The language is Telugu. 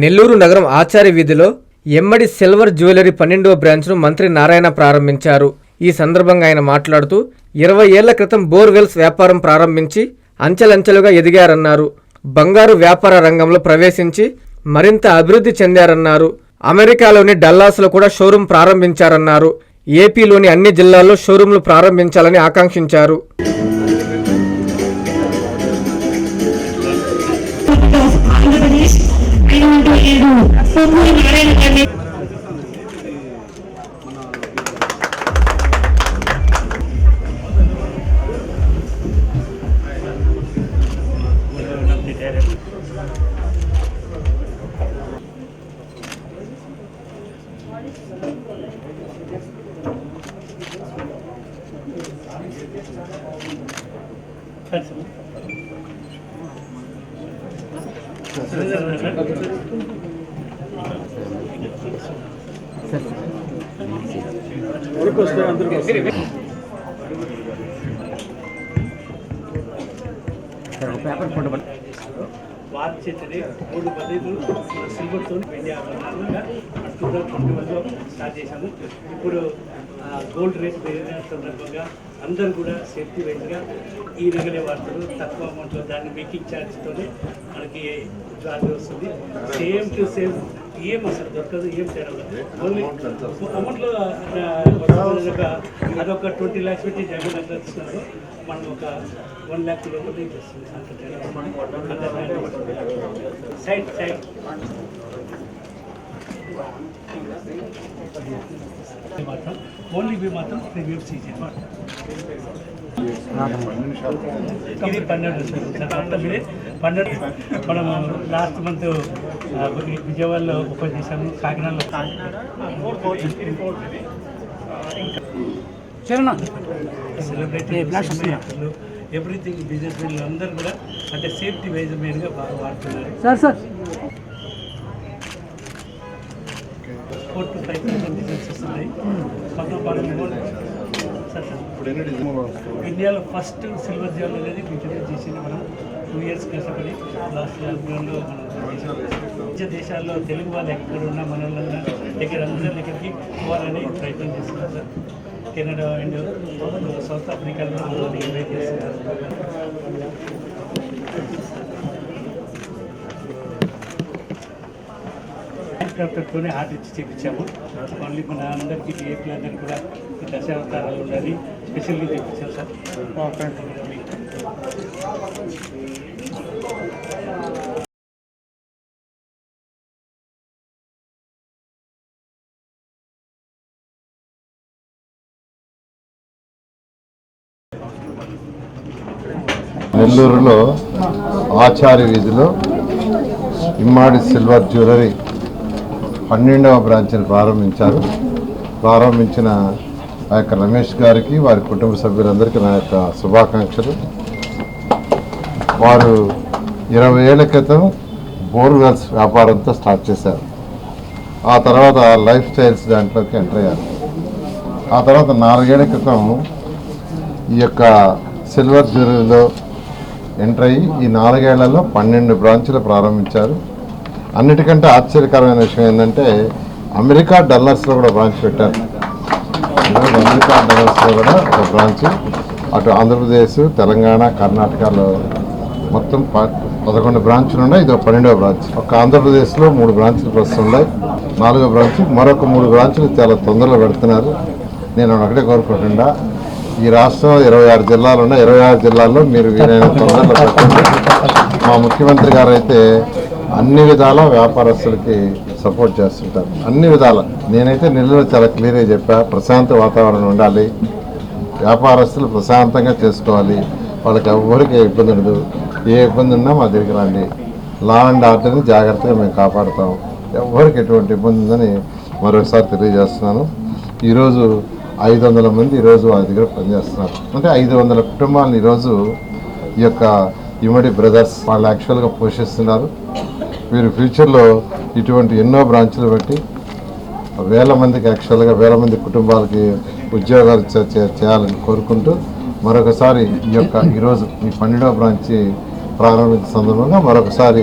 నెల్లూరు నగరం ఆచార్య వీధిలో ఎమ్మడి సిల్వర్ జ్యువెలరీ పన్నెండవ బ్రాంచ్ను మంత్రి నారాయణ ప్రారంభించారు. ఈ సందర్భంగా ఆయన మాట్లాడుతూ ఇరవై ఏళ్ళ క్రితం బోర్వెల్స్ వ్యాపారం ప్రారంభించి అంచెలంచెలుగా ఎదిగారన్నారు. బంగారు వ్యాపార రంగంలో ప్రవేశించి మరింత అభివృద్ధి చెందారన్నారు. అమెరికాలోని డల్లాస్లో కూడా షోరూం ప్రారంభించారన్నారు. ఏపీలోని అన్ని జిల్లాల్లో షోరూంలు ప్రారంభించాలని ఆకాంక్షించారు. rindu kami Thank you. Narayana గారిని వాచ్ చేసేది మూడు పద్ధతులు సిల్వర్తో వెండి టూ థౌసండ్ ట్వంటీ వన్లో స్టార్ట్ చేశాము. ఇప్పుడు గోల్డ్ రేట్ పెరిగిన సందర్భంగా అందరూ కూడా సేఫ్టీ వైజ్గా ఈ నగలే వాడతారు తక్కువ అమౌంట్లో దాన్ని మేకింగ్ ఛార్జ్తోనే మనకి ఛార్జ్ వస్తుంది. సేమ్ టు సేమ్ ఏం అసలు దొరకదు ఏం తేడా. ఓన్లీ అమౌంట్లో ఒక అదొక ట్వంటీ ల్యాక్స్ పెట్టి జగన్ ఎంత ఇస్తున్నారు. మనం ఒక వన్ ల్యాక్ లోపల సైడ్ సైడ్ మాత్రం ఓన్లీ మాత్రం ప్రీమియం సీజన్ ఇది పన్నెండు ఇది పన్నెండు. మనం లాస్ట్ మంత్ విజయవాడలో ఓపెన్ చేసాము కాకినాడలో. సెలబ్రేట్ ఎవ్రీథింగ్ బిజినెస్ మెన్ అందరూ కూడా అంటే సేఫ్టీ వైజ్ మెయిన్గా బాగా వాడుతున్నారు. Sir sir. ఇండియాలో ఫస్ట్ సిల్వర్ జ్యువెల్ అనేది ఇంట్రడ్యూస్ చేసింది మనం టూ ఇయర్స్ కష్టపడి. లాస్ట్ లాక్డౌన్లో మనం దేశాల్లో తెలుగు వాళ్ళు ఎక్కడ ఉన్నా మన వాళ్ళన్నా దగ్గర అందరి దగ్గరికి పోవాలని ప్రయత్నం చేస్తున్నారు సార్. కెనడా అండ్ సౌత్ ఆఫ్రికాలో ఇన్వైట్ చేస్తున్నారు డాక్టర్తోనే హార్ట్ ఇచ్చి చేయించాము ఓన్లీ మన అందరికీ ఏపీ అందరికీ కూడా ఈ దశావతారాలు ఉండాలి. స్పెషల్గా చేయించాం సార్. నెల్లూరులో ఆచార్య వీధిలో ఇమ్మాడి సిల్వర్ జ్యువెలరీ పన్నెండవ బ్రాంచ్ని ప్రారంభించారు. ప్రారంభించిన ఆ యొక్క రమేష్ గారికి వారి కుటుంబ సభ్యులందరికీ నా యొక్క శుభాకాంక్షలు. వారు ఇరవై ఏళ్ళ క్రితం బోర్వెల్స్ వ్యాపారంతో స్టార్ట్ చేశారు. ఆ తర్వాత లైఫ్ స్టైల్స్ దాంట్లోకి ఎంటర్ అయ్యారు. ఆ తర్వాత నాలుగేళ్ళ క్రితం ఈ యొక్క సిల్వర్ జ్యువెలరీలో ఎంటర్ అయ్యి ఈ నాలుగేళ్ళలో పన్నెండు బ్రాంచులు ప్రారంభించారు. అన్నిటికంటే ఆశ్చర్యకరమైన విషయం ఏంటంటే అమెరికా డల్లర్స్లో కూడా బ్రాంచ్ పెట్టారు. అమెరికా డల్లర్స్లో కూడా ఒక బ్రాంచ్. అటు ఆంధ్రప్రదేశ్ తెలంగాణ కర్ణాటకలో మొత్తం ప- పదకొండు బ్రాంచ్లు ఉన్నాయి. ఇది ఒక పన్నెండవ బ్రాంచ్. ఒక ఆంధ్రప్రదేశ్లో మూడు బ్రాంచ్లు ప్రస్తుతం ఉన్నాయి. నాలుగో బ్రాంచ్. మరొక మూడు బ్రాంచ్లు చాలా తొందరలో పెడుతున్నారు. నేను ఒకటే కోరుకుంటుండా ఈ రాష్ట్రం ఇరవై ఆరు జిల్లాలు ఉన్నాయి. ఇరవై ఆరు జిల్లాల్లో మీరు వీలైన తొందరలో పెట్టండి. మా ముఖ్యమంత్రి గారు అయితే అన్ని విధాల వ్యాపారస్తులకి సపోర్ట్ చేస్తుంటారు. అన్ని విధాల. నేనైతే నెల్లూరు చాలా క్లియర్గా చెప్పా ప్రశాంత వాతావరణం ఉండాలి. వ్యాపారస్తులు ప్రశాంతంగా చేసుకోవాలి. వాళ్ళకి ఎవరికి ఏ ఇబ్బంది ఉండదు. ఏ ఇబ్బంది ఉన్నా మా దగ్గరికి రండి. లా అండ్ ఆర్డర్ని జాగ్రత్తగా మేము కాపాడుతాం. ఎవరికి ఎటువంటి ఇబ్బంది ఉందని మరొకసారి తెలియజేస్తున్నాను. ఈరోజు ఐదు వందల మంది ఈరోజు వాళ్ళ దగ్గర పనిచేస్తున్నారు. అంటే ఐదు వందల కుటుంబాలను ఈరోజు ఈ యొక్క ఇమడి బ్రదర్స్ వాళ్ళు యాక్చువల్గా పోషిస్తున్నారు. మీరు ఫ్యూచర్లో ఇటువంటి ఎన్నో బ్రాంచులు పెట్టి వేల మందికి యాక్చువల్గా వేల మంది కుటుంబాలకి ఉద్యోగాలు చే- చేయాలని కోరుకుంటూ మరొకసారి ఈ యొక్క ఈరోజు ఈ పన్నెండవ బ్రాంచి ప్రారంభించిన సందర్భంగా మరొకసారి